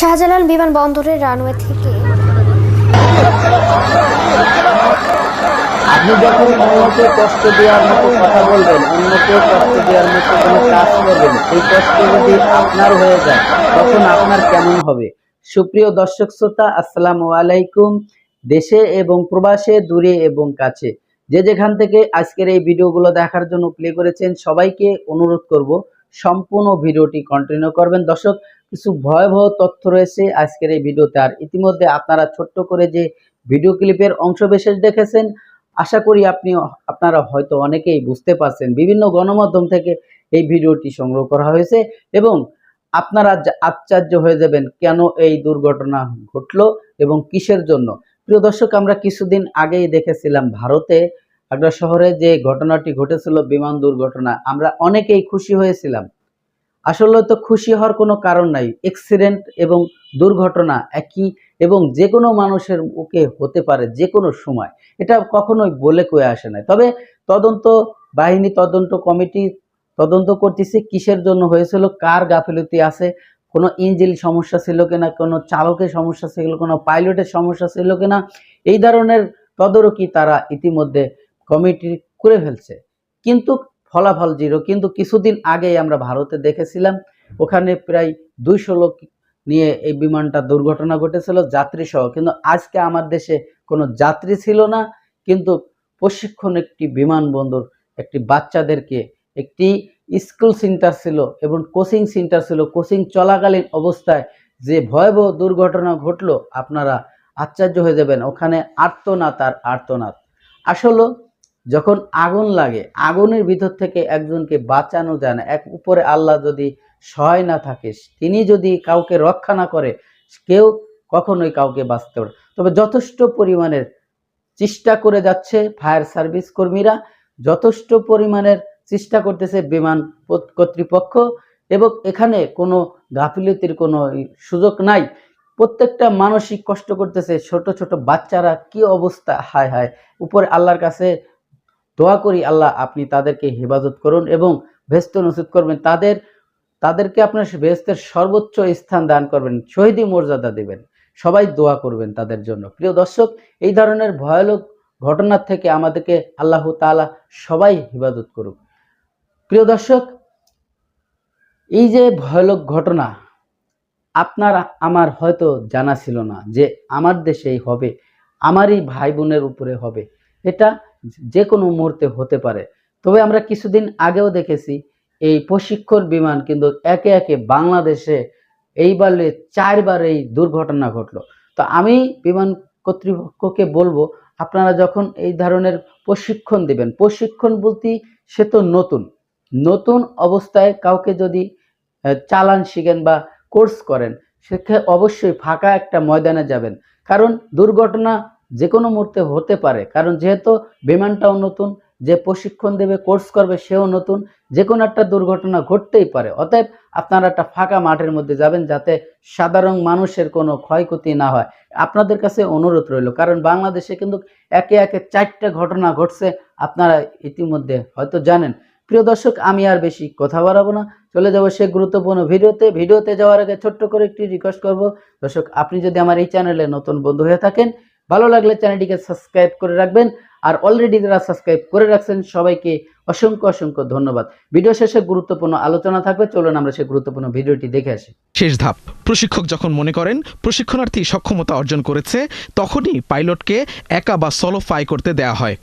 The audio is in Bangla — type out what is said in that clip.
শাহজালাল বিমানবন্দরের রানওয়ে থেকে। আপনি যখন অন্যকে কষ্ট দেওয়ার মতো কথা বলবেন অন্যকে কষ্ট দেওয়ার মতো কোনো কাজ করবেন এই কষ্ট যদি আপনার হয়ে যায়, তখন আপনার কেমন হবে? সুপ্রিয় দর্শক শ্রোতা, আসসালামু আলাইকুম। দেশে এবং প্রবাসে, দূরে এবং কাছে। যে যেখান থেকে আজকের এই ভিডিওগুলো দেখার জন্য প্লে করেছেন, সবাইকে অনুরোধ করব, সম্পূর্ণ ভিডিওটি কন্টিনিউ করবেন। দর্শক কিছু ভয়াবহ তথ্য রয়েছে আজকের এই ভিডিওতে। আর ইতিমধ্যে আপনারা ছোট্ট করে যে ভিডিও ক্লিপের অংশ বিশেষ দেখেছেন, আশা করি আপনি আপনারা হয়তো অনেকেই বুঝতে পারছেন। বিভিন্ন গণমাধ্যম থেকে এই ভিডিওটি সংগ্রহ করা হয়েছে এবং আপনারা আশ্চর্য হয়ে যাবেন কেন এই দুর্ঘটনা ঘটলো এবং কিসের জন্য। প্রিয় দর্শক, আমরা কিছুদিন আগেই দেখেছিলাম ভারতে আগ্রা শহরে যে ঘটনাটি ঘটেছিল, বিমান দুর্ঘটনা। আমরা অনেকেই খুশি হয়েছিলাম। আসলে তো খুশি হওয়ার কোনো কারণ নাই। অ্যাক্সিডেন্ট এবং দুর্ঘটনা একই এবং যে কোনো মানুষের মুখে হতে পারে যে কোনো সময়। এটা কখনোই বলে কয়ে আসে না তবে তদন্ত বাহিনী, তদন্ত কমিটি তদন্ত করতেছে, কিসের জন্য হয়েছিল, কার গাফিলতি আছে, কোনো ইঞ্জিন সমস্যা ছিল কিনা, কোনো চালকের সমস্যা ছিল, কোনো পাইলটের সমস্যা ছিল কিনা, এই ধরনের তদারকি তারা ইতিমধ্যে কমিটি করে ফেলছে। কিন্তু ফলাফল জিরো। কিন্তু কিছুদিন আগেই আমরা ভারতে দেখেছিলাম, ওখানে প্রায় দুইশো লোক নিয়ে এই বিমানটা দুর্ঘটনা ঘটেছিল যাত্রী সহ কিন্তু আজকে আমার দেশে কোনো যাত্রী ছিল না, কিন্তু প্রশিক্ষণ একটি বিমানবন্দর, একটি বাচ্চাদেরকে একটি স্কুল সেন্টার ছিল এবং কোচিং সেন্টার ছিল। কোচিং চলাকালীন অবস্থায় যে ভয়াবহ দুর্ঘটনা ঘটলো, আপনারা আশ্চর্য হয়ে যাবেন। ওখানে আর্তনাদ আর আর্তনাদ। আসলে যখন আগুন লাগে, আগুনের ভিতর থেকে একজনকে বাঁচানো যায় না। এক উপরে আল্লাহ যদি সহায় না থাকে, তিনি যদি কাউকে রক্ষা না করে, কেউ কখনোই কাউকে বাঁচতে পারে তবে যথেষ্ট পরিমাণের চেষ্টা করে যাচ্ছে ফায়ার সার্ভিস কর্মীরা, যথেষ্ট পরিমাণের চেষ্টা করতেছে বিমান কর্তৃপক্ষ, এবং এখানে কোনো গাফিলতির কোনো সুযোগ নাই। প্রত্যেকটা মানসিক কষ্ট করতেছে, ছোট ছোট বাচ্চারা কি অবস্থা? হায় হায়। উপরে আল্লাহর কাছে দোয়া করি আল্লাহ, আপনি তাদেরকে হেফাজত করুন এবং ভেস্ত নসিব করবেন। তাদের, তাদেরকে আপনার ভেস্তের সর্বোচ্চ স্থান দান করবেন, শহীদি মর্যাদা দেবেন। সবাই দোয়া করবেন তাদের জন্য। প্রিয় দর্শক, এই ধরনের ভয়ানক ঘটনার থেকে আমাদেরকে আল্লাহ তাআলা সবাই হেফাজত করুক। প্রিয় দর্শক, এই যে ভয়ানক ঘটনা, আপনার, আমার হয়তো জানা ছিল না যে আমার দেশেই হবে, আমারই ভাই বোনের উপরে হবে। এটা যে কোনো মুহূর্তে হতে পারে। তবে আমরা কিছুদিন আগেও দেখেছি, এই প্রশিক্ষণ বিমান কিন্তু একে একে বাংলাদেশে এইবারে চারবার এই দুর্ঘটনা ঘটলো। তো আমি বিমান কর্তৃপক্ষকে বলব, আপনারা যখন এই ধরনের প্রশিক্ষণ দেবেন, প্রশিক্ষণ বলতে সে তো নতুন। নতুন অবস্থায় কাউকে যদি চালান শিখেন বা কোর্স করেন সেক্ষেত্রে অবশ্যই ফাঁকা একটা ময়দানে যাবেন। কারণ দুর্ঘটনা যে কোনো মুহূর্তে হতে পারে। কারণ যেহেতু বিমানটাও নতুন, যে প্রশিক্ষণ দেবে, কোর্স করবে, সেও নতুন যে কোনো একটা দুর্ঘটনা ঘটতেই পারে। অতএব আপনারা একটা ফাঁকা মাঠের মধ্যে যাবেন যাতে সাধারণ মানুষের কোনো ক্ষয়ক্ষতি না হয়। আপনাদের কাছে অনুরোধ রইল, কারণ বাংলাদেশে কিন্তু একে একে চারটে ঘটনা ঘটছে, আপনারা ইতিমধ্যে হয়তো জানেন। প্রিয় দর্শক, আমি আর বেশি কথা বাড়াবো না। চলে যাব সে গুরুত্বপূর্ণ ভিডিওতে। ভিডিওতে যাওয়ার আগে ছোট্ট করে একটি রিকোয়েস্ট করব। দর্শক, আপনি যদি আমার এই চ্যানেলে নতুন বন্ধু হয়ে থাকেন ভালো লাগলে চ্যানেলটিকে সাবস্ক্রাইব করে রাখবেন। আর অলরেডি যারা সাবস্ক্রাইব করে রাখছেন, সবাইকে অসংখ্য অসংখ্য ধন্যবাদ। ভিডিও শেষে গুরুত্বপূর্ণ আলোচনা থাকবে। চলুন আমরা সেই গুরুত্বপূর্ণ ভিডিওটি দেখে আসি। শেষ ধাপ। প্রশিক্ষক যখন মনে করেন প্রশিক্ষণার্থী সক্ষমতা অর্জন করেছে, তখনই পাইলটকে একা বা সলো ফাই করতে দেয়া হয়।